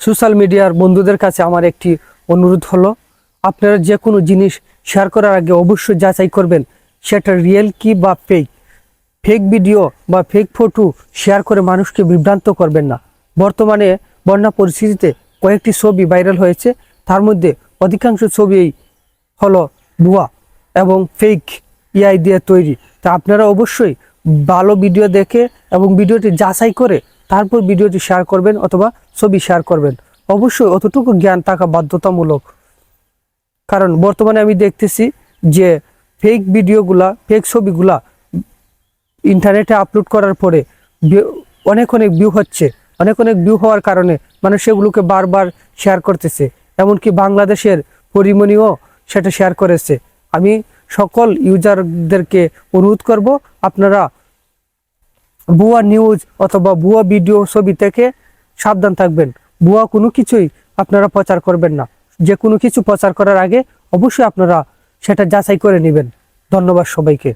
Social মিডিয়ার বন্ধুদের কাছে আমার একটি অনুরোধ হলো, আপনারা যে কোনো জিনিস শেয়ার করার আগে অবশ্যই যাচাই করবেন, সেটা রিয়েল কি বা ফেক ফেক ভিডিও বা ফেক ফটো শেয়ার করে মানুষকে বিভ্রান্ত করবেন না। বর্তমানে বন্যা পরিস্থিতিতে কয়েকটি ছবি ভাইরাল হয়েছে, তার মধ্যে অধিকাংশ ছবিই হলো ভুয়া এবং ফেক ইআই দিয়ে তৈরি। তা আপনারা অবশ্যই ভালো ভিডিও দেখে এবং ভিডিওটি যাচাই করে তারপর ভিডিওটি শেয়ার করবেন অথবা ছবি শেয়ার করবেন। অবশ্যই অতটুকু জ্ঞান থাকা বাধ্যতামূলক। কারণ বর্তমানে আমি দেখতেছি যে ফেক ভিডিওগুলা ফেক ছবিগুলা ইন্টারনেটে আপলোড করার পরে অনেক অনেক ভিউ হচ্ছে। অনেক অনেক ভিউ হওয়ার কারণে মানুষ সেগুলোকে বারবার শেয়ার করতেছে। এমনকি বাংলাদেশের পরিমণিও সেটা শেয়ার করেছে। আমি সকল ইউজারদেরকে অনুরোধ করব, আপনারা ভুয়া নিউজ অথবা ভুয়া ভিডিও ছবি থেকে সাবধান থাকবেন। ভুয়া কোনো কিছুই আপনারা প্রচার করবেন না। যে কোনো কিছু প্রচার করার আগে অবশ্যই আপনারা সেটা যাচাই করে নেবেন। ধন্যবাদ সবাইকে।